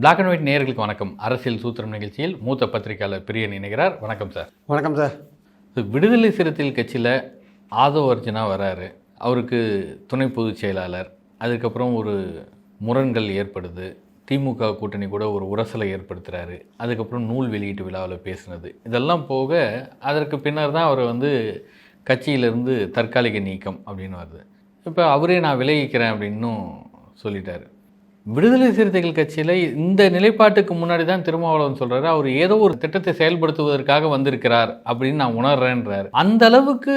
Black and white நேயர்களுக்கு வணக்கம். அரசியல் சூத்திரம் நிகழ்ச்சியில் மூத்த பத்திரிகையாளர் பிரியன் இணைகிறார். வணக்கம் சார் வணக்கம் சார் விடுதலை சிறுத்தைகள் கட்சியில் ஆதவ அர்ஜுனா வராரு. அவருக்கு துணை பொதுச் செயலாளர். அதுக்கப்புறம் ஒரு முரண்கள் ஏற்படுது. திமுக கூட்டணி கூட ஒரு உரசலை ஏற்படுத்துகிறாரு அதுக்கப்புறம் நூல் வெளியீட்டு விழாவில் பேசுனது. இதெல்லாம் போக அதற்கு பின்னர் தான் அவர் வந்து கட்சியிலிருந்து தற்காலிக நீக்கம் அப்படின்னு வருது. இப்போ அவரே நான் விலகிக்கிறேன் அப்படின்னும் சொல்லிட்டாரு. விடுதலை சிறுத்தைகள் கட்சியில் இந்த நிலைப்பாட்டுக்கு முன்னாடி தான் திருமாவளவன் சொல்றாரு அவர் ஏதோ ஒரு திட்டத்தை செயல்படுத்துவதற்காக வந்திருக்கிறார் அப்படின்னு நான் உணர்றேன்றார். அந்த அளவுக்கு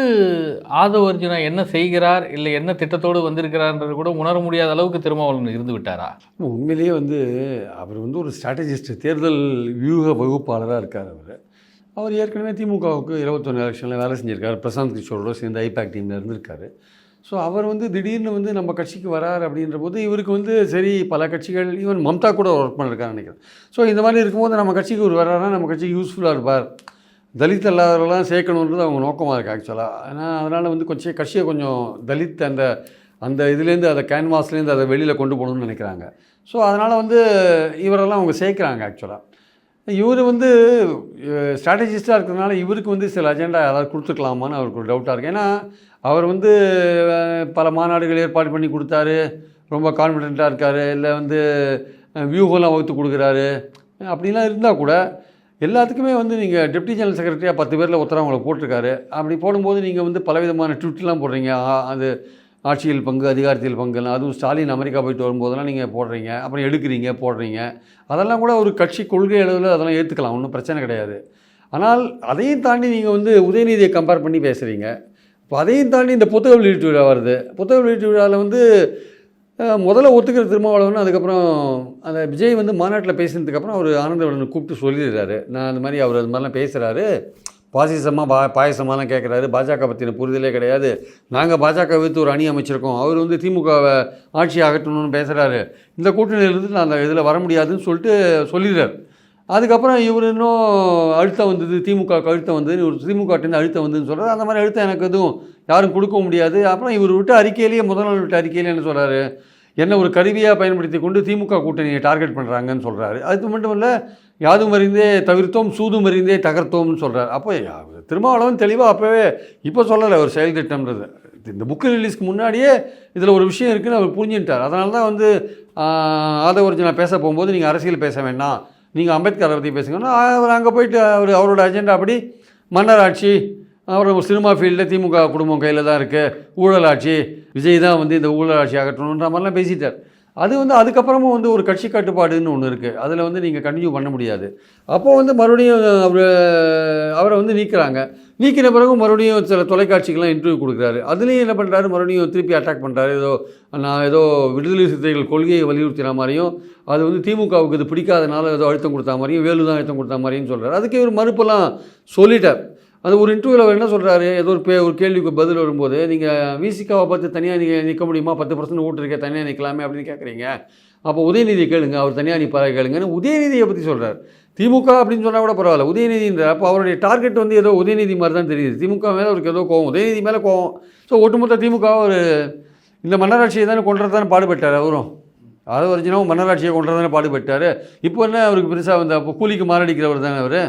ஆதவ அர்ஜுனா என்ன செய்கிறார் இல்லை என்ன திட்டத்தோடு வந்திருக்கிறார்ன்றது கூட உணர முடியாத அளவுக்கு திருமாவளவன் இருந்து விட்டாரா? உண்மையிலேயே வந்து அவர் வந்து ஒரு ஸ்ட்ராட்டஜிஸ்ட் தேர்தல் வியூக வகுப்பாளராக இருக்கார் அவர். அவர் ஏற்கனவே திமுகவுக்கு இருபத்தொன்று எலெக்ஷனில் வேலை செஞ்சிருக்காரு பிரசாந்த் கிஷோரோட சேர்ந்து ஐபேக் டீமில் இருந்திருக்காரு. ஸோ அவர் வந்து திடீர்னு வந்து நம்ம கட்சிக்கு வரார் அப்படின்ற போது இவருக்கு வந்து சரி பல கட்சிகள் ஈவன் மம்தா கூட ஒர்க் பண்ணிருக்காருன்னு நினைக்கிறேன். ஸோ இந்த மாதிரி இருக்கும்போது நம்ம கட்சிக்கு ஒரு வராருன்னா நம்ம கட்சிக்கு யூஸ்ஃபுல்லாக இருப்பார். தலித் அல்லாதவர்களாம் சேர்க்கணுன்றது அவங்க நோக்கமாக இருக்குது ஆக்சுவலாக ஆனால் அதனால் வந்து கொஞ்சம் கட்சியை கொஞ்சம் தலித் அந்த அந்த இதுலேருந்து அதை கேன்வாஸ்லேருந்து அதை வெளியில் கொண்டு போகணும்னு நினைக்கிறாங்க. ஸோ அதனால் வந்து இவரெல்லாம் அவங்க சேர்க்குறாங்க ஆக்சுவலாக இவர் வந்து ஸ்ட்ராட்டஜிஸ்ட்டாக இருக்கிறதுனால இவருக்கு வந்து சில அஜெண்டா யாராவது கொடுத்துக்கலாமான்னு அவருக்கு ஒரு டவுட்டாக இருக்குது ஏன்னா அவர் வந்து பல மாநாடுகள் ஏற்பாடு பண்ணி கொடுத்தாரு. ரொம்ப கான்ஃபிடெண்ட்டாக இருக்கார். இல்லை வந்து வியூகம்லாம் வகுத்து கொடுக்குறாரு. அப்படிலாம் இருந்தால் கூட எல்லாத்துக்குமே வந்து நீங்கள் டெப்டி ஜெனரல் செக்ரட்டரியாக பத்து பேரில் ஒருத்தர் அவங்கள போட்டிருக்காரு. அப்படி போடும்போது நீங்கள் வந்து பலவிதமான ட்விட்லாம் போடுறீங்க. அது ஆட்சியில் பங்கு அதிகாரத்தில் பங்குலாம் அதுவும் ஸ்டாலின் அமெரிக்கா போயிட்டு வரும்போதெல்லாம் நீங்கள் போடுறீங்க அப்புறம் எடுக்கிறீங்க போடுறீங்க. அதெல்லாம் கூட ஒரு கட்சி கொள்கை அளவில் அதெல்லாம் ஏற்றுக்கலாம் ஒன்றும் பிரச்சனை கிடையாது. ஆனால் அதையும் தாண்டி நீங்கள் வந்து உதயநிதியை கம்பேர் பண்ணி பேசுகிறீங்க இப்போ அதையும் தாண்டி இந்த புத்தக வெளியீட்டு விழா வருது. புத்தக வெளியீட்டு விழாவில் வந்து முதல்ல ஒத்துக்கிற திருமாவளவன் அதுக்கப்புறம் அந்த விஜய் வந்து மாநாட்டில் பேசினதுக்கப்புறம் அவர் ஆனந்தவளனை கூப்பிட்டு சொல்லிடுறாரு. நான் அந்த மாதிரி அவர் அது மாதிரிலாம் பேசுகிறாரு பாசிசமாக பா பாயசமாலாம் கேட்குறாரு. பாஜக பற்றின புரிதலே கிடையாது. நாங்கள் பாஜக வித்து ஒரு அணி அமைச்சிருக்கோம். அவர் வந்து திமுகவை ஆட்சி அகற்றணும்னு பேசுகிறாரு இந்த கூட்டணியிலிருந்து நான் அந்த இதில் வர முடியாதுன்னு சொல்லிட்டு சொல்லிடுறாரு. அதுக்கப்புறம் இவர் இன்னும் அழுத்தம் வந்தது திமுக அழுத்தம் வந்தது இவர் திமுகட்டேருந்து அழுத்தம் வந்ததுன்னு சொல்கிறார் அந்த மாதிரி அழுத்தம் எனக்கு எதுவும் யாரும் கொடுக்க முடியாது. அப்புறம் இவர் விட்ட அறிக்கையிலேயே முதல் நாள் விட்ட அறிக்கையிலேயே என்ன சொல்கிறாரு என்ன ஒரு கருவியாக பயன்படுத்தி கொண்டு திமுக கூட்டணியை டார்கெட் பண்ணுறாங்கன்னு சொல்கிறாரு அது மட்டும் இல்லை யாதும் அறிந்தே தவிர்த்தோம் சூதும் அறிந்தே தகர்த்தோம்னு சொல்கிறார் அப்போ திருமாவளவன் தெளிவாக அப்போவே இப்போ சொல்லலை ஒரு செயல் திட்டம்ன்றது. இந்த புக்கு ரிலீஸ்க்கு முன்னாடியே இதில் ஒரு விஷயம் இருக்குன்னு அவர் புரிஞ்சுட்டார். அதனால தான் வந்து ஆதவர்ஜனா பேச போகும்போது நீங்கள் அரசியல் பேச வேண்டாம். நீங்கள் அம்பேத்கரை பற்றி பேசுங்கன்னா அவர் அங்கே போயிட்டு அவர் அவரோட அஜெண்டா அப்படி மன்னர் ஆட்சி அப்புறம் சினிமா ஃபீல்டில் திமுக குடும்பம் கையில் தான் இருக்குது ஊழல் ஆட்சி விஜய் தான் வந்து இந்த ஊழலாட்சி அகற்றணுன்ற மாதிரிலாம் பேசிட்டார். அது வந்து அதுக்கப்புறமும் வந்து ஒரு கட்சி கட்டுப்பாடுன்னு ஒன்று இருக்குது அதில் வந்து நீங்கள் கண்டினியூ பண்ண முடியாது. அப்போது வந்து மறுபடியும் அவர் அவரை வந்து நீக்கிறாங்க. நீக்கின பிறகு மறுபடியும் சில தொலைக்காட்சிகள்லாம் இன்டர்வியூ கொடுக்குறாரு. அதுலேயும் என்ன பண்ணுறாரு மறுபடியும் திருப்பி அட்டாக் பண்ணுறாரு ஏதோ நான் ஏதோ விடுதலை சிறுத்தைகள் கொள்கையை வலியுறுத்தின மாதிரியும் அது வந்து திமுகவுக்கு இது பிடிக்காதனால ஏதோ அழுத்தம் கொடுத்தா மாதிரியும் வேலு தான் அழுத்தம் கொடுத்தா மாதிரியும் சொல்கிறார் அதுக்கு இவர் மறுப்பெல்லாம் சொல்லிட்டார். அது ஒரு இன்டர்வியூவில் அவர் என்ன சொல்கிறாரு ஏதோ ஒரு பே ஒரு கேள்விக்கு பதில் வரும்போது நீங்கள் விசிகாவை பார்த்து தனியாக நீங்கள் நிற்க முடியுமா? பத்து பர்சன்ட் ஓட்டு இருக்க தனியாக நிற்கலாமே அப்படின்னு கேட்குறீங்க அப்போ உதயநிதி கேளுங்க அவர் தனியாக நிற்பார கேளுங்கன்னு உதயநிதியை பற்றி சொல்கிறார் திமுக அப்படின்னு சொன்னால் கூட பரவாயில்ல. உதயநிதின்ற அப்போ அவருடைய டார்கெட் வந்து ஏதோ உதயநிதி மாதிரி தான் தெரியுது. திமுக மேலே அவருக்கு ஏதோ கோவம் உதயநிதி மேலே கோவம். ஸோ ஒட்டுமொத்த திமுக ஒரு இந்த மன்னராட்சியை தானே கொண்டு தானே பாடுபட்டார் அவரும். அது வரைச்சினாவும் மன்னராட்சியை கொண்டு தானே பாடுபட்டார். இப்போ என்ன அவருக்கு பெருசாக வந்து அப்போ கூலிக்கு மாரடிக்கிறவர் தானே அவர்.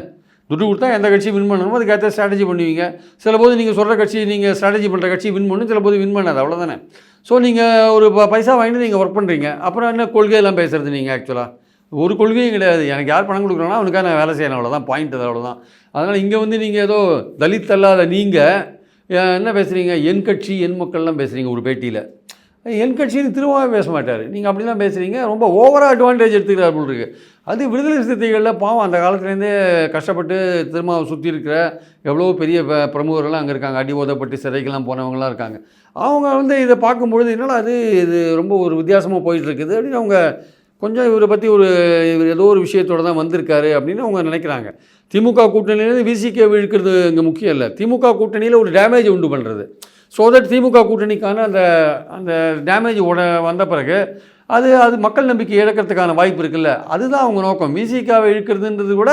துட்டு கொடுத்தா எந்த கட்சி வின் பண்ணணுமோ அதுக்கேற்ற ஸ்ட்ராட்டஜி பண்ணுவீங்க. சில போது நீங்கள் சொல்கிற கட்சி நீங்கள் ஸ்ட்ராட்டஜி பண்ணுற கட்சி வின் பண்ணணும் சில போது வின் பண்ணாது. அவ்வளோதானே ஸோ நீங்கள் ஒரு ப- பைசா வாங்கிட்டு நீங்கள் ஒர்க் பண்ணுறீங்க அப்புறம் என்ன கொள்கையெல்லாம் பேசுறது நீங்கள் ஆக்சுவலாக ஒரு கொள்கையும் கிடையாது. எனக்கு யார் பணம் கொடுக்குறாங்கன்னா அவனுக்காக நான் வேலை செய்யணும் அவ்வளோதான் பாயிண்ட் அது அவ்வளோதான் அதனால் இங்கே வந்து நீங்கள் ஏதோ தலித் அல்லாத நீங்கள் என்ன பேசுகிறீங்க என் கட்சி என் மக்கள்லாம் பேசுகிறீங்க ஒரு பேட்டியில். என் கட்சின்னு திரும்பவே பேச மாட்டார். நீங்கள் அப்படிலாம் பேசுகிறீங்க ரொம்ப ஓவராக அட்வான்டேஜ் எடுத்துக்கிறார் போல் இருக்கு. அது விடுதலை சிறுத்தைகளில் பாவம் அந்த காலத்துலேருந்தே கஷ்டப்பட்டு திரும்ப சுற்றி இருக்கிற எவ்வளோ பெரிய ப- பிரமுகர்கள்லாம் அங்கே இருக்காங்க. அடி ஓதப்பட்டு சிறைக்கெல்லாம் போனவங்களாம் இருக்காங்க. அவங்க வந்து இதை பார்க்கும்பொழுது என்னால் அது இது ரொம்ப ஒரு வித்தியாசமாக போயிட்டுருக்குது அப்படின்னு அவங்க கொஞ்சம் இவரை பற்றி ஒரு இவர் ஏதோ ஒரு விஷயத்தோட தான் வந்திருக்காரு அப்படின்னு அவங்க நினைக்கிறாங்க. திமுக கூட்டணியிலேருந்து விசிகே விழுக்கிறது இங்கே முக்கியம் இல்லை. திமுக கூட்டணியில் ஒரு டேமேஜ் உண்டு பண்ணுறது ஸோ தட் திமுக கூட்டணிக்கான அந்த அந்த டேமேஜ் உட வந்த பிறகு அது அது மக்கள் நம்பிக்கை இழக்கிறதுக்கான வாய்ப்பு இருக்குல்ல? அதுதான் அவங்க நோக்கம். விசிகாவை இழுக்கிறதுன்றது கூட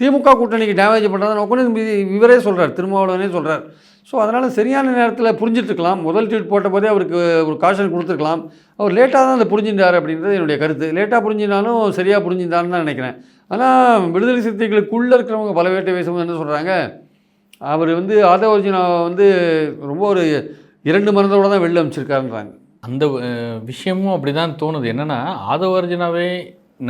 திமுக கூட்டணிக்கு டேமேஜ் பண்ணுறதா நோக்கம்னு இவரே சொல்கிறார் திருமாவளவனே சொல்கிறார் ஸோ அதனால் சரியான நேரத்தில் புரிஞ்சிட்ருக்கலாம். முதல் ட்வீட் போட்ட போதே அவருக்கு ஒரு காஷன் கொடுத்துருக்கலாம். அவர் லேட்டாக தான் அதை புரிஞ்சிருந்தார் அப்படின்றது என்னுடைய கருத்து. லேட்டாக புரிஞ்சினாலும் சரியாக புரிஞ்சிருந்தான்னு தான் நினைக்கிறேன். ஆனால் விடுதலை சிறுத்தைகளுக்குள்ளே இருக்கிறவங்க பல வேட்டை பேசும்போது என்ன சொல்கிறாங்க அவர் வந்து ஆதவர்ஜுனா வந்து ரொம்ப ஒரு இரண்டு மனதோடு தான் வெளில அமைச்சிருக்காருன்றாங்க அந்த விஷயமும் அப்படி தான் தோணுது. என்னென்னா ஆதவர்ஜனாவே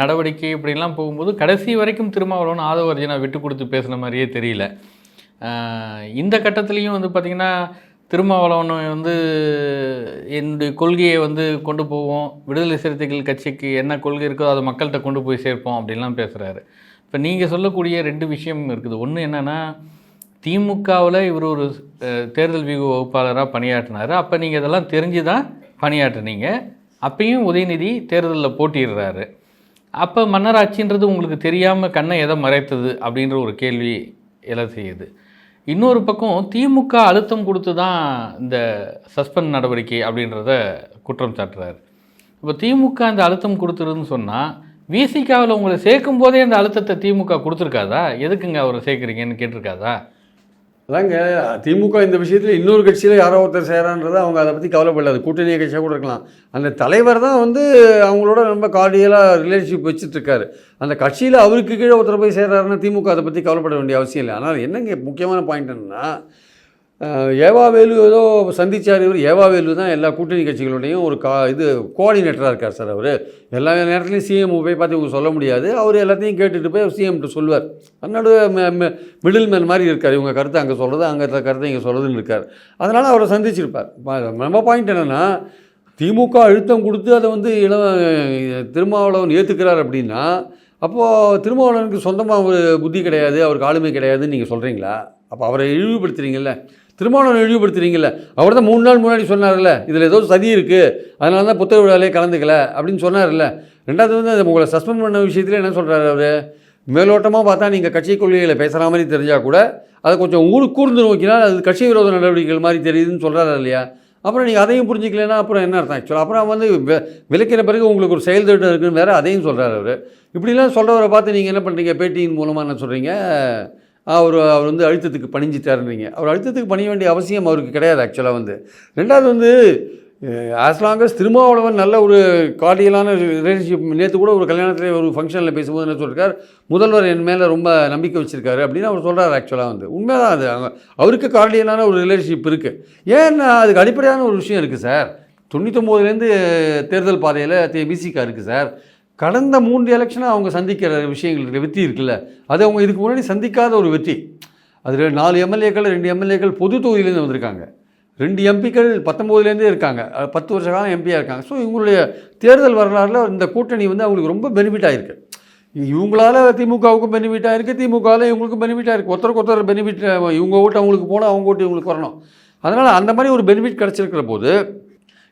நடவடிக்கை இப்படிலாம் போகும்போது கடைசி வரைக்கும் திருமாவளவன் ஆதவர்ஜனா விட்டு கொடுத்து பேசுன மாதிரியே தெரியல. இந்த கட்டத்துலேயும் வந்து பார்த்திங்கன்னா திருமாவளவன் வந்து என்னுடைய கொள்கையை வந்து கொண்டு போவோம். விடுதலை சிறுத்தைகள் கட்சிக்கு என்ன கொள்கை இருக்கோ அதை மக்கள்கிட்ட கொண்டு போய் சேர்ப்போம் அப்படின்லாம் பேசுகிறாரு இப்போ நீங்கள் சொல்லக்கூடிய ரெண்டு விஷயம் இருக்குது. ஒன்று என்னென்னா திமுகவில் இவர் ஒரு தேர்தல் வியூக வகுப்பாளராக பணியாற்றினார். அப்போ நீங்கள் இதெல்லாம் தெரிஞ்சு தான் பணியாற்றுனீங்க. அப்பயும் உதயநிதி தேர்தலில் போட்டிடுறாரு அப்போ மன்னராட்சின்றது உங்களுக்கு தெரியாமல் கண்ணை எதை மறைத்தது அப்படின்ற ஒரு கேள்வி எல்லாம் செய்யுது இன்னொரு பக்கம் திமுக அழுத்தம் கொடுத்து தான் இந்த சஸ்பெண்ட் நடவடிக்கை அப்படின்றத குற்றம் சாட்டுறாரு. இப்போ திமுக அந்த அழுத்தம் கொடுத்துருதுன்னு சொன்னால் விசிகாவில் உங்களை சேர்க்கும் போதே அந்த அழுத்தத்தை திமுக கொடுத்துருக்காதா? எதுக்குங்க அவரை சேர்க்குறீங்கன்னு கேட்டிருக்காதா? அதாங்க திமுக இந்த விஷயத்தில் இன்னொரு கட்சியில் யாரோ ஒருத்தர் செய்கிறான்றது அவங்க அதை பற்றி கவலைப்படாது கூட்டணி கட்சியாக கூட இருக்கலாம். அந்த தலைவர் தான் வந்து அவங்களோட ரொம்ப கார்டியலாக ரிலேஷன்ஷிப் வச்சுட்ருக்காரு. அந்த கட்சியில் அவருக்கு கீழே ஒருத்தர் போய் சேர்றாருன்னா திமுக அதை பற்றி கவலைப்பட வேண்டிய அவசியம் இல்லை. ஆனால் என்னங்க முக்கியமான பாயிண்ட் என்னன்னா ஏவாவேலு ஏதோ சந்திச்சார் இவர். ஏவாவேலு தான் எல்லா கூட்டணி கட்சிகளுடையும் ஒரு கா இது கோஆர்டினேட்டராக இருக்கார் சார் அவர். எல்லா நேரத்துலையும் சிஎம் போய் பார்த்து இவங்க சொல்ல முடியாது. அவர் எல்லாத்தையும் கேட்டுட்டு போய் சிஎம்கிட்ட சொல்லுவார். நடுவே மிடில் மேன் மாதிரி இருக்கார். இவங்க கருத்தை அங்கே சொல்கிறது அங்கே கருத்தை இங்கே சொல்கிறதுன்னு இருக்கார். அதனால் அவரை சந்திச்சிருப்பார். நம்ம பாயிண்ட் என்னென்னா திமுக அழுத்தம் கொடுத்து அதை வந்து இள திருமாவளவன் ஏற்றுக்கிறார் அப்படின்னா அப்போது திருமாவளவனுக்கு சொந்தமாக ஒரு புத்தி கிடையாது அவருக்கு ஆளுமை கிடையாதுன்னு நீங்கள் சொல்கிறீங்களா அப்போ அவரை இழிவுபடுத்துறீங்கல்ல. திருமாவளவன் இழிவுபடுத்துறீங்கல்ல. அவர் தான் மூணு நாள் முன்னாடி சொன்னார்ல இதில் ஏதோ சதி இருக்குது அதனால தான் புத்தக விழாலே கலந்துக்கல அப்படின்னு சொன்னார்ல. ரெண்டாவது வந்து அது உங்களை சஸ்பெண்ட் பண்ண விஷயத்தில் என்ன சொல்கிறாரு அவர்? மேலோட்டமாக பார்த்தா நீங்கள் கட்சி கொள்கைகளை பேசுகிற மாதிரி தெரிஞ்சால் கூட அதை கொஞ்சம் ஊர் கூர்ந்து நோக்கினால் அது கட்சி விரோத நடவடிக்கைகள் மாதிரி தெரியுதுன்னு சொல்கிறாரு இல்லையா? அப்புறம் நீங்கள் அதையும் புரிஞ்சிக்கலைன்னா அப்புறம் என்ன அர்த்தம்? ஆக்சுவலாக அப்புறம் வந்து விளக்கிற பிறகு உங்களுக்கு ஒரு செயல் திட்டம் இருக்குன்னு வேறு அதையும் சொல்கிறார் அவர். இப்படிலாம் சொல்கிறவரை பார்த்து நீங்கள் என்ன பண்ணுறீங்க பேட்டியின் மூலமாக என்ன சொல்கிறீங்க அவர் அவர் வந்து அழுத்தத்துக்கு பணிஞ்சிட்டாருன்றீங்க. அவர் அழுத்தத்துக்கு பணிய வேண்டிய அவசியம் அவருக்கு கிடையாது ஆக்சுவலாக வந்து. ரெண்டாவது வந்து ஆஸ் லாங் திருமாவளவன் நல்ல ஒரு கார்டியலான ரிலேஷன்ஷிப் நேற்று கூட ஒரு கல்யாணத்தில் ஒரு ஃபங்க்ஷனில் பேசும்போது என்ன சொல்லியிருக்கார் முதல்வர் என் மேலே ரொம்ப நம்பிக்கை வச்சுருக்காரு அப்படின்னு அவர் சொல்கிறார் ஆக்சுவலாக வந்து. உண்மைதான் அது. அவருக்கு கார்டியலான ஒரு ரிலேஷன்ஷிப் இருக்குது ஏன்னா அதுக்கு அடிப்படையான ஒரு விஷயம் இருக்குது சார் தொண்ணூத்தொம்போதுலேருந்து தேர்தல் பாதையில் பிசிகா இருக்குது சார் கடந்த மூன்று எலெக்ஷனாக அவங்க சந்திக்கிற விஷயங்கள் வெற்றி இருக்குல்ல அது அவங்க இதுக்கு முன்னாடி சந்திக்காத ஒரு வெற்றி. அதில் நாலு எம்எல்ஏக்கள் ரெண்டு எம்எல்ஏக்கள் பொது தொகுதியிலேருந்து வந்திருக்காங்க. ரெண்டு எம்பிக்கள் பத்தொம்போதுலேருந்தே இருக்காங்க. பத்து வருஷ காலம் எம்பியாக இருக்காங்க. ஸோ இவங்களுடைய தேர்தல் வரலாறுல இந்த கூட்டணி வந்து அவங்களுக்கு ரொம்ப பெனிஃபிட் ஆகிருக்கு இவங்களால திமுகவுக்கும் பெனிஃபிட் இருக்குது திமுகவில் இவங்களுக்கும் பெனிஃபிட் இருக்குது ஒருத்தருக்கு ஒருத்தர் பெனிஃபிட் இவங்க ஓட்டு அவங்களுக்கு போனால் அவங்க ஓட்டு இவங்களுக்கு வரணும். அதனால் அந்த மாதிரி ஒரு பெனிஃபிட் கிடச்சிருக்கிற போது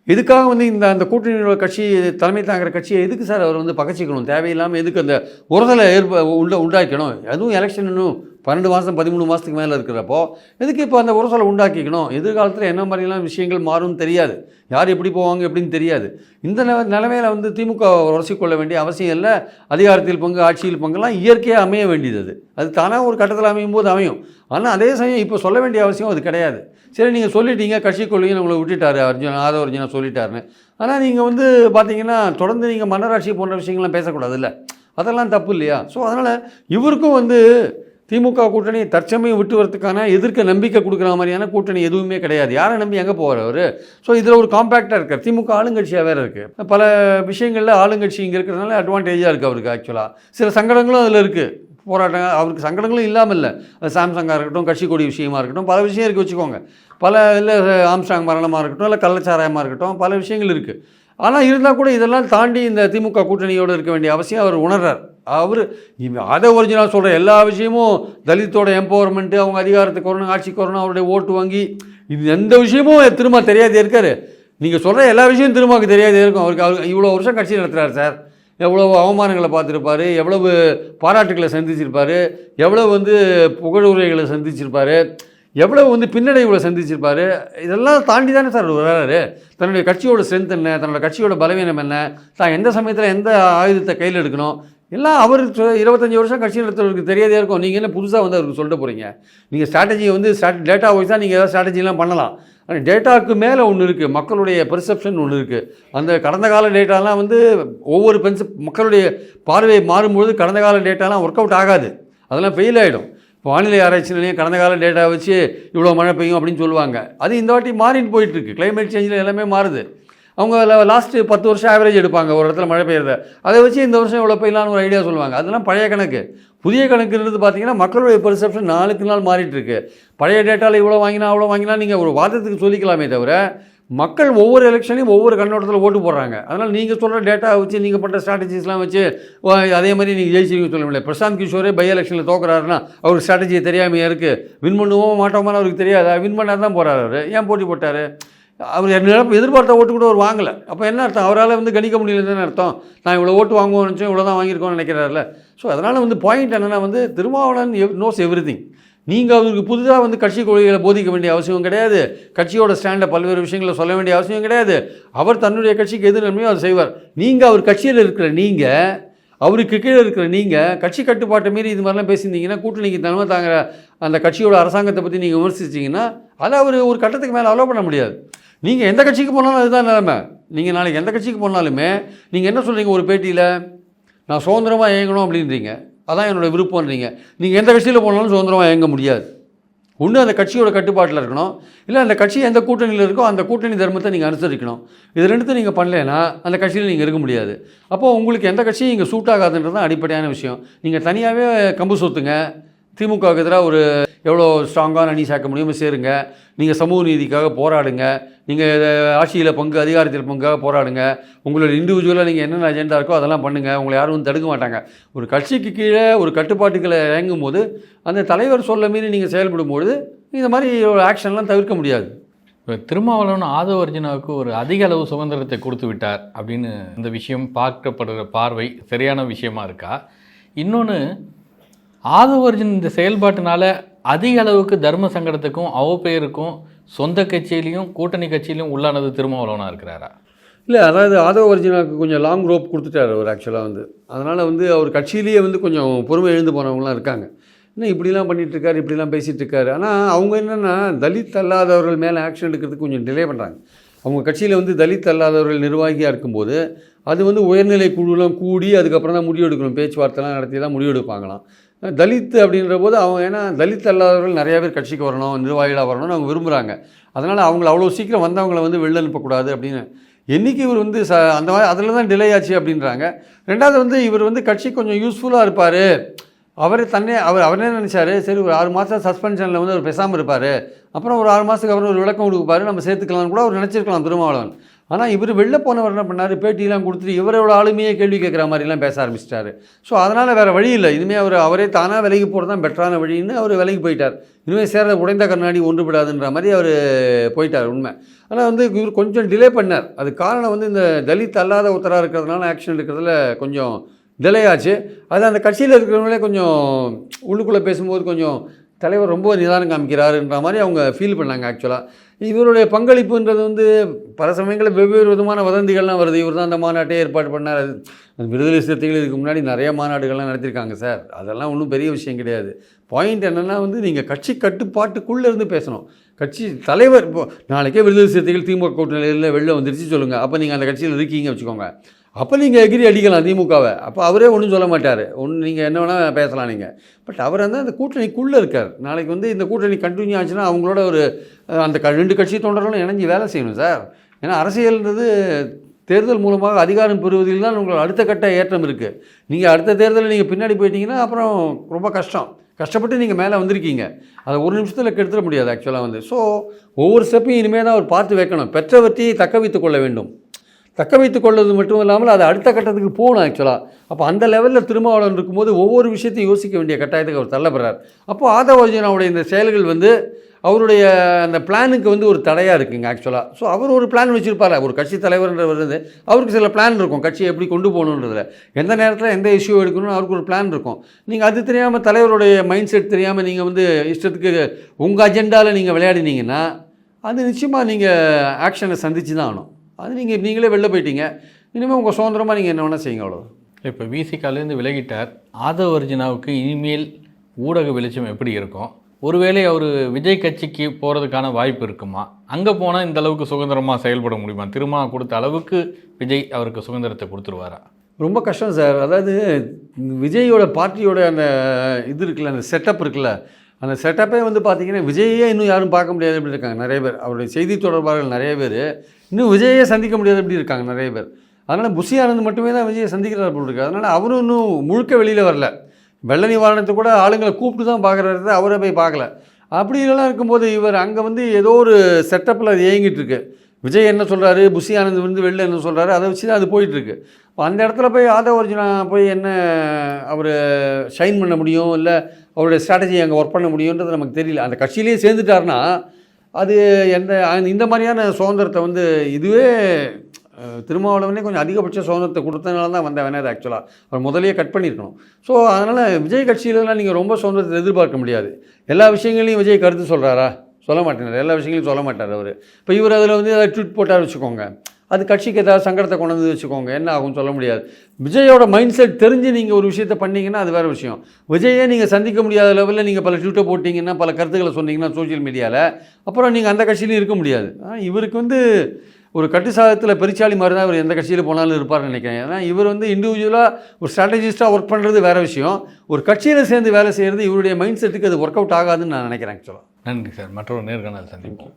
எதுக்காக வந்து இந்த அந்த கூட்டணியோட கட்சி தலைமை தாங்கிற கட்சியை எதுக்கு சார் அவர் வந்து பகச்சிக்கணும்? தேவையில்லாமல் எதுக்கு அந்த உரதலை ஏற்ப உள்ள உண்டாக்கணும் அதுவும் எலெக்ஷன் இன்னும் பன்னெண்டு மாதம் பதிமூணு மாதத்துக்கு மேலே இருக்கிறப்போ எதுக்கு இப்போ அந்த உரசலை உண்டாக்கிக்கணும்? எதிர்காலத்தில் என்ன மாதிரிலாம் விஷயங்கள் மாறும்னு தெரியாது. யார் எப்படி போவாங்க எப்படின்னு தெரியாது. இந்த நில நிலைமையில் வந்து திமுக உரசிக்கொள்ள வேண்டிய அவசியம் இல்லை. அதிகாரத்தில் பங்கு ஆட்சியில் பங்குலாம் இயற்கையாக அமைய வேண்டியது அது. அது தானாக ஒரு கட்டத்தில் அமையும் போது அமையும். ஆனால் அதே சமயம் இப்போ சொல்ல வேண்டிய அவசியம் அது கிடையாது. சரி நீங்கள் சொல்லிட்டீங்க கட்சி கொள்கையை உங்களை விட்டுட்டாரு அர்ஜுன் ஆதவ அர்ஜுனா சொல்லிட்டாருன்னு. ஆனால் நீங்கள் வந்து பார்த்தீங்கன்னா தொடர்ந்து நீங்கள் மன்னராட்சி போன்ற விஷயங்கள்லாம் பேசக்கூடாதுல்ல. அதெல்லாம் தப்பு இல்லையா? ஸோ அதனால் இவருக்கும் வந்து திமுக கூட்டணி தற்சமயம் விட்டு வரதுக்கான எதிர்க்க நம்பிக்கை கொடுக்குற மாதிரியான கூட்டணி எதுவுமே கிடையாது. யாரை நம்பி எங்கே போவார் அவர்? ஸோ இதில் ஒரு காம்பேக்டாக இருக்கார். திமுக ஆளுங்கட்சியாக வேறு இருக்குது பல விஷயங்களில் ஆளுங்கட்சி இங்கே இருக்கிறதுனால அட்வான்டேஜாக இருக்குது அவருக்கு ஆக்சுவலாக சில சங்கடங்களும் அதில் இருக்குது போராட்டம் அவருக்கு சங்கடங்களும் இல்லாமல் இல்லை. சாம்சங்காக இருக்கட்டும் கட்சி கொடி விஷயமா இருக்கட்டும் பல விஷயம் இருக்குது வச்சுக்கோங்க. பல இல்லை ஆம்ஸ்டாங் மரணமாக இருக்கட்டும் இல்லை கள்ளச்சாராயமாக இருக்கட்டும் பல விஷயங்கள் இருக்குது ஆனால் இருந்தால் கூட இதெல்லாம் தாண்டி இந்த திமுக கூட்டணியோடு இருக்க வேண்டிய அவசியம் அவர் உணர்றார். அவர் அதை ஒரிஜினல் சொல்கிற எல்லா விஷயமும் தலித்தோட எம்பவர்மெண்ட்டு அவங்க அதிகாரத்துக்கு வரணும் ஆட்சிக்கு வரணும் அவருடைய ஓட்டு வாங்கி இது எந்த விஷயமும் திரும்ப தெரியாதே இருக்காரு. நீங்கள் சொல்கிற எல்லா விஷயமும் திரும்பக்கு தெரியாதே இருக்கும். அவருக்கு அவர் இவ்வளோ வருஷம் கட்சி நடத்துகிறார் சார். எவ்வளவு அவமானங்களை பார்த்துருப்பாரு எவ்வளவு பாராட்டுகளை சந்திச்சிருப்பார் எவ்வளவு வந்து புகழுரைகளை சந்திச்சிருப்பார் எவ்வளவு வந்து பின்னடைவுகளை சந்திச்சிருப்பாரு. இதெல்லாம் தாண்டி தானே சார் அவர் வராரு. தன்னுடைய கட்சியோட ஸ்ட்ரென்த் என்ன தன்னோட கட்சியோட பலவீனம் என்ன தான் எந்த சமயத்தில் எந்த ஆயுதத்தை கையில் எடுக்கணும் எல்லாம் அவர் இருபத்தஞ்சி வருஷம் கட்சியில் நடத்துறவருக்கு தெரியாதே இருக்கும். நீங்கள் என்ன புதுசாக வந்து அவருக்கு சொல்லிட்டு போகிறீங்க நீங்கள் ஸ்ட்ராட்டஜி வந்து ஸ்ட்ராட் டேட்டா வைஸ் தான் நீங்கள் ஏதாவது ஸ்ட்ராட்டஜிலாம் பண்ணலாம். ஆனால் டேட்டாவுக்கு மேலே ஒன்று இருக்குது மக்களுடைய பெர்செப்ஷன் ஒன்று இருக்குது அந்த கடந்த கால டேட்டாலாம் வந்து ஒவ்வொரு பென்ஸ் மக்களுடைய பார்வை மாறும்பொழுது கடந்த கால டேட்டாலாம் ஒர்க் அவுட் ஆகாது. அதெல்லாம் ஃபெயில் ஆகிடும் இப்போ வானிலை ஆராய்ச்சி நிலையம் கடந்த கால டேட்டா வச்சு இவ்வளோ மழை பெய்யும் அப்படின்னு சொல்லுவாங்க. அது இந்த வாட்டி மாறிட்டு போயிட்டுருக்கு கிளைமேட் சேஞ்சில் எல்லாமே மாறுது. அவங்க லாஸ்ட்டு பத்து வருஷம் ஆவரேஜ் எடுப்பாங்க ஒரு இடத்துல மழை பெய்யறத. அதை வச்சு இந்த வருஷம் இவ்வளோ பெய்யலான்னு ஒரு ஐடியா சொல்லுவாங்க. அதெல்லாம் பழைய கணக்கு. புதிய கணக்குன்றது பார்த்தீங்கன்னா மக்களுடைய பெர்செப்ஷன் நாளுக்கு நாள் மாறிட்டு இருக்கு பழைய டேட்டாவில் இவ்வளோ வாங்கினா அவ்வளோ வாங்கினா நீங்கள் ஒரு வாதத்துக்கு சொல்லிக்கலாமே தவிர மக்கள் ஒவ்வொரு எலெக்ஷனையும் ஒவ்வொரு கண்ணோட்டத்தில் ஓட்டு போடுறாங்க. அதனால் நீங்கள் சொல்கிற டேட்டா வச்சு நீங்கள் பண்ணுற ஸ்ட்ராட்டஜிஸ்லாம் வச்சு அதே மாதிரி நீங்கள் ஜெயிச்சிருக்கீங்க சொல்ல முடியல. பிரசாந்த் கிஷோரே பை எலெக்ஷனில் தோக்குறாருன்னா அவருக்கு ஸ்ட்ராட்டஜி தெரியாமையாக இருக்குது வின் பண்ணுவோம் மாட்டோமான்னு அவருக்கு தெரியாதா. வின் பண்ணார் தான் போகிறாரு அவர். ஏன் போட்டி போட்டார்? அவர் என்ன எதிர்பார்த்த ஓட்டு கூட அவர் வாங்கலை. அப்போ என்ன அர்த்தம்? அவரால் வந்து கணிக்க முடியலன்னு அர்த்தம்? நான் இவ்வளோ ஓட்டு வாங்குவோம்னு நினச்சோம் இவ்வளோ தான் வாங்கியிருக்கோம்னு நினைக்கிறாருல. ஸோ அதனால் வந்து பாயிண்ட் என்னென்னா வந்து திருமாவளவன் நோஸ் எவ்ரி திங் நீங்கள் அவருக்கு புதுதாக வந்து கட்சி கொள்கைகளை போதிக்க வேண்டிய அவசியம் கிடையாது. கட்சியோட ஸ்டாண்டை பல்வேறு விஷயங்களை சொல்ல வேண்டிய அவசியம் கிடையாது. அவர் தன்னுடைய கட்சிக்கு எது நன்மையோ அதை செய்வார். நீங்கள் அவர் கட்சியில் இருக்கிற நீங்கள் அவருக்கு கீழே இருக்கிற நீங்கள் கட்சி கட்டுப்பாட்டை மீறி இது மாதிரிலாம் பேசியிருந்தீங்கன்னா கூட்டணிக்கு தலைமை தாங்கிற அந்த கட்சியோட அரசாங்கத்தை பற்றி நீங்கள் விமர்சிச்சிங்கன்னா அதை அவர் ஒரு கட்டத்துக்கு மேலே அலோவ் பண்ண முடியாது. நீங்கள் எந்த கட்சிக்கு போனாலும் அதுதான் நிலைமை. நீங்கள் நாளைக்கு எந்த கட்சிக்கு போனாலுமே நீங்கள் என்ன சொல்கிறீங்க ஒரு பேட்டியில்? நான் சுதந்திரமாக இயங்கணும் அப்படின்றீங்க. அதான் என்னோட விருப்பம்ன்றீங்க. நீங்கள் எந்த கட்சியில் போனாலும் சுதந்திரமாக இயங்க முடியாது. ஒன்று அந்த கட்சியோட கட்டுப்பாட்டில் இருக்கணும். இல்லை அந்த கட்சி எந்த கூட்டணியில் இருக்கோ அந்த கூட்டணி தர்மத்தை நீங்கள் அனுசரிக்கணும். இது ரெண்டுத்தையும் நீங்கள் பண்ணலைன்னா அந்த கட்சியில் நீங்கள் இருக்க முடியாது. அப்போது உங்களுக்கு எந்த கட்சியும் இங்கே சூட் ஆகாதுன்றது தான் அடிப்படையான விஷயம். நீங்கள் தனியாகவே கம்பு சொத்துங்க. திமுகவுக்கு எதிராக ஒரு எவ்வளோ ஸ்ட்ராங்கான அணி சேர்க்க முடியுமோ சேருங்க. நீங்கள் சமூக நீதிக்காக போராடுங்க. நீங்கள் ஆட்சியில் பங்கு அதிகாரத்தில் பங்காக போராடுங்க. உங்களோட இண்டிவிஜுவலாக நீங்கள் என்னென்ன அஜெண்டா இருக்கோ அதெல்லாம் பண்ணுங்கள் உங்களை யாரும் வந்து தடுக்க மாட்டாங்க. ஒரு கட்சிக்கு கீழே ஒரு கட்டுப்பாட்டுகளை இறங்கும் போது அந்த தலைவர் சொல்ல மீறி நீங்கள் செயல்படும்பொழுது இந்த மாதிரி ஒரு ஆக்ஷன்லாம் தவிர்க்க முடியாது. இப்போ திருமாவளவன் ஆதவ அர்ஜுனாவுக்கு ஒரு அதிக அளவு சுதந்திரத்தை கொடுத்து விட்டார் அப்படின்னு இந்த விஷயம் பார்க்கப்படுற பார்வை சரியான விஷயமா இருக்கா? இன்னொன்று ஆதவர்ஜன் இந்த செயல்பாட்டினால அதிக அளவுக்கு தர்ம சங்கடத்துக்கும் அவப்பெயருக்கும் சொந்த கட்சியிலையும் கூட்டணி கட்சியிலையும் உள்ளானது திருமாவளவனாக இருக்கிறாரா? இல்லை அதாவது ஆதவ அர்ஜுனாவுக்கு கொஞ்சம் லாங் ரோப் கொடுத்துட்டார் அவர் ஆக்சுவலாக வந்து. அதனால் வந்து அவர் கட்சியிலேயே வந்து கொஞ்சம் பொறுமை எழுந்து போனவங்களாம் இருக்காங்க. இன்னும் இப்படிலாம் பண்ணிகிட்ருக்காரு இப்படிலாம் பேசிகிட்ருக்காரு ஆனால் அவங்க என்னென்னா தலித் அல்லாதவர்கள் மேலே ஆக்ஷன் எடுக்கிறதுக்கு கொஞ்சம் டிலே பண்ணுறாங்க அவங்க கட்சியில் வந்து தலித் அல்லாதவர்கள் நிர்வாகியாக இருக்கும்போது அது வந்து உயர்நிலை குழுலாம் கூடி அதுக்கப்புறம் தான் முடிவெடுக்கணும். பேச்சுவார்த்தைலாம் நடத்தி தான் முடிவெடுப்பாங்களாம். தலித் அப்படின்ற போது அவங்க ஏன்னா தலித் அல்லாதவர்கள் நிறைய பேர் கட்சிக்கு வரணும் நிர்வாகிகளாக வரணும்னு அவங்க விரும்புகிறாங்க அதனால் அவங்கள அவ்வளோ சீக்கிரம் வந்தவங்கள வந்து வெளில அனுப்பக்கூடாது அப்படின்னு. என்றைக்கு இவர் வந்து ச அந்த மாதிரி அதில் தான் டிலே ஆச்சு அப்படின்றாங்க. ரெண்டாவது வந்து இவர் வந்து கட்சி கொஞ்சம் யூஸ்ஃபுல்லாக இருப்பார். அவர் தன்னே அவர் அவரே நினச்சாரு? சரி ஒரு ஆறு மாதம் சஸ்பென்ஷனில் வந்து அவர் பேசாமல் இருப்பார். அப்புறம் ஒரு ஆறு மாதத்துக்கு அப்புறம் ஒரு விளக்கம் கொடுப்பாரு. நம்ம சேர்த்துக்கலாம்னு கூட அவர் நினச்சிருக்கலாம் திருமாவளவன். ஆனால் இவர் வெளில போனவர் என்ன பண்ணார்? பேட்டியெல்லாம் கொடுத்துட்டு இவரோட ஆளுமையே கேள்வி கேட்குற மாதிரிலாம் பேச ஆரம்பிச்சிட்டாரு. ஸோ அதனால் வேறு வழி இல்லை. இனிமேல் அவர் அவரே தானாக விலைக்கு போகிறது தான் பெட்டரான வழின்னு அவர் விலைக்கு போயிட்டார். இனிமேல் சேர உடைந்த கண்ணாடி ஒன்றுபடாதுன்ற மாதிரி அவர் போயிட்டார் உண்மை. ஆனால் வந்து இவர் கொஞ்சம் டிலே பண்ணார். அது காரணம் வந்து இந்த தலித் அல்லாத ஒருத்தராக இருக்கிறதுனால ஆக்ஷன் எடுக்கிறதுல கொஞ்சம் டிலே ஆச்சு. அது அந்த கட்சியில் இருக்கிறவங்களே கொஞ்சம் உள்ளுக்குள்ளே பேசும்போது கொஞ்சம் தலைவர் ரொம்ப நிதானம் காமிக்கிறாருன்ற மாதிரி அவங்க ஃபீல் பண்ணாங்க ஆக்சுவலாக இவருடைய பங்களிப்புன்றது வந்து பல சமயங்களில் வெவ்வேறு விதமான வதந்திகள்லாம் வருது. இவர் தான் அந்த மாநாட்டை ஏற்பாடு பண்ணார். அது அந்த விடுதலை சிறுத்தைகள் இதுக்கு முன்னாடி நிறைய மாநாடுகள்லாம் நடத்தியிருக்காங்க சார். அதெல்லாம் ஒன்றும் பெரிய விஷயம் கிடையாது. பாயிண்ட் என்னென்னா வந்து நீங்கள் கட்சி கட்டுப்பாட்டுக்குள்ளே இருந்து பேசணும். கட்சி தலைவர் இப்போ நாளைக்கே விடுதலை சிறுத்தைகள் திமுக கூட்டணியில் வெளில வந்துருச்சு சொல்லுங்கள் அப்போ நீங்கள் அந்த கட்சியில் இருக்கீங்க வச்சுக்கோங்க. அப்போ நீங்கள் எகிரி அடிக்கலாம் திமுகவை. அப்போ அவரே ஒன்றும் சொல்ல மாட்டார். ஒன்று நீங்கள் என்ன வேணால் பேசலாம் நீங்கள் பட் அவர் வந்து அந்த கூட்டணிக்குள்ளே இருக்கார். நாளைக்கு வந்து இந்த கூட்டணி கண்டினியூ ஆச்சுன்னா அவங்களோட ஒரு அந்த க- ரெண்டு கட்சி தொண்டர்களும் இணைஞ்சு வேலை செய்யணும் சார். ஏன்னா அரசியல்ன்றது தேர்தல் மூலமாக அதிகாரம் பெறுவதில் தான் உங்களுக்கு அடுத்த கட்ட ஏற்றம் இருக்குது நீங்கள் அடுத்த தேர்தலில் நீங்கள் பின்னாடி போயிட்டீங்கன்னா அப்புறம் ரொம்ப கஷ்டம். கஷ்டப்பட்டு நீங்கள் மேலே வந்திருக்கீங்க. அதை ஒரு நிமிஷத்தில் கெடுத்துட முடியாது ஆக்சுவலாக வந்து. ஸோ ஒவ்வொரு ஸ்டெப்பையும் இனிமேல் தான் அவர் பார்த்து வைக்கணும். பெற்ற வெற்றியை தக்க வைத்துக் கொள்ள வேண்டும். தக்க வைத்து கொள்வது மட்டும் இல்லாமல் அது அடுத்த கட்டத்துக்கு போகணும் ஆக்சுவலாக அப்போ அந்த லெவலில் திருமாவளவன் இருக்கும்போது ஒவ்வொரு விஷயத்தையும் யோசிக்க வேண்டிய கட்டாயத்துக்கு அவர் தள்ளப்படுறார் அப்போ ஆதவாஜனாவுடைய இந்த செயல்கள் வந்து அவருடைய அந்த பிளானுக்கு வந்து ஒரு தடையாக இருக்குங்க ஆக்சுவலாக ஸோ அவர் ஒரு பிளான் வச்சுருப்பார். ஒரு கட்சி தலைவர்ன்றவர் வந்து அவருக்கு சில பிளான் இருக்கும். கட்சியை எப்படி கொண்டு போகணுன்றதில். எந்த நேரத்தில் எந்த இஷ்யூ எடுக்கணும்னு அவருக்கு ஒரு பிளான் இருக்கும். நீங்கள் அது தெரியாமல் தலைவருடைய மைண்ட் செட் தெரியாமல் நீங்கள் வந்து இஷ்டத்துக்கு உங்கள் அஜெண்டாவில் நீங்கள் விளையாடினீங்கன்னா அது நிச்சயமாக நீங்கள் ஆக்ஷனை சந்திச்சு தான் ஆகணும். அது நீங்கள் நீங்களே வெளில போயிட்டீங்க. இனிமேல் உங்கள் சுதந்திரமாக நீங்கள் என்ன வேணால் செய்யுங்க அவ்வளோ இப்போ விசிகாலேருந்து விலகிட்டார். ஆதவ அர்ஜுனாவுக்கு இனிமேல் ஊடக வெளிச்சம் எப்படி இருக்கும்? ஒருவேளை அவர் விஜய் கட்சிக்கு போகிறதுக்கான வாய்ப்பு இருக்குமா? அங்கே போனால் இந்த அளவுக்கு சுதந்திரமாக செயல்பட முடியுமா? திருமா கொடுத்த அளவுக்கு விஜய் அவருக்கு சுதந்திரத்தை கொடுத்துருவாரா? ரொம்ப கஷ்டம் சார். அதாவது விஜயோட பார்ட்டியோட அந்த இது இருக்குல்ல அந்த செட்டப் இருக்குல்ல அந்த செட்டப்பே வந்து பார்த்தீங்கன்னா விஜயே இன்னும் யாரும் பார்க்க முடியாது எப்படி இருக்காங்க. நிறைய பேர். அவருடைய செய்தி தொடர்பாளர்கள் நிறைய பேர் இன்னும் விஜயே சந்திக்க முடியாது எப்படி இருக்காங்க நிறைய பேர். அதனால் புஷி ஆனந்த் மட்டுமே தான் விஜயை சந்திக்கிறார் போல் இருக்குது அதனால் அவரும் இன்னும் முழுக்க வெளியில் வரல. வெள்ள நிவாரணத்தை கூட ஆளுங்களை கூப்பிட்டு தான் பார்க்குறாரு அவரை போய் பார்க்கல. அப்படி இதெல்லாம் இருக்கும்போது இவர் அங்கே வந்து ஏதோ ஒரு செட்டப்பில் அது இயங்கிட்டு இருக்கு. விஜய் என்ன சொல்கிறாரு புஷி ஆனந்த் வந்து வெளில என்ன சொல்கிறாரு அதை வச்சு தான் அது போயிட்டுருக்கு. இப்போ அந்த இடத்துல போய் ஆதவ அர்ஜுனா போய் என்ன அவர் ஷைன் பண்ண முடியும்? இல்லை அவருடைய ஸ்ட்ராட்டஜி அங்கே ஒர்க் பண்ண முடியுன்றது நமக்கு தெரியல. அந்த கட்சியிலேயே சேர்ந்துட்டாருன்னா அது எந்த இந்த மாதிரியான சுதந்திரத்தை வந்து இதுவே திருமாவளவனே கொஞ்சம் அதிகபட்ச சுதந்திரத்தை கொடுத்தனால தான் வந்த வேணாது ஆக்சுவலாக அவர் முதலையே கட் பண்ணியிருக்கணும் ஸோ அதனால் விஜய் கட்சியிலலாம் நீங்கள் ரொம்ப சுதந்திரத்தை எதிர்பார்க்க முடியாது. எல்லா விஷயங்களையும் விஜய் கருத்து சொல்கிறாரா சொல்ல மாட்டேனார். எல்லா விஷயங்களையும் சொல்ல மாட்டார் அவர். இப்போ இவர் அதில் வந்து ஏதாவது ட்வீட் போட்டார் வச்சுக்கோங்க. அது கட்சிக்கு ஏதாவது சங்கடத்தை கொண்டு வந்து வச்சுக்கோங்க. என்ன ஆகும்னு சொல்ல முடியாது. விஜயோட மைண்ட் செட் தெரிஞ்சு நீங்கள் ஒரு விஷயத்தை பண்ணீங்கன்னா அது வேறு விஷயம். விஜயே நீங்கள் சந்திக்க முடியாத லெவலில் நீங்கள் பல ட்விட்டை போட்டிங்கன்னா பல கருத்துக்களை சொன்னீங்கன்னா சோஷியல் மீடியாவில் அப்புறம் நீங்கள் அந்த கட்சியிலையும் இருக்க முடியாது. இவருக்கு வந்து ஒரு கட்டு சாதத்தில் பெருச்சாளி மாதிரி தான் இவர் எந்த கட்சியில் போனாலும் இருப்பார்னு நினைக்கிறேன். ஏன்னா இவர் வந்து இண்டிவிஜுவலாக ஒரு ஸ்ட்ராட்டஜிஸ்ட்டாக ஒர்க் பண்ணுறது வேறு விஷயம். ஒரு கட்சியில் சேர்ந்து வேலை செய்கிறது இவருடைய மைண்ட் செட்டுக்கு அது ஒர்க் அவுட் ஆகாதுன்னு நான் நினைக்கிறேன் ஆக்சுவலாக நன்றி சார். மற்றொரு நேர்காணல் சந்திப்போம்.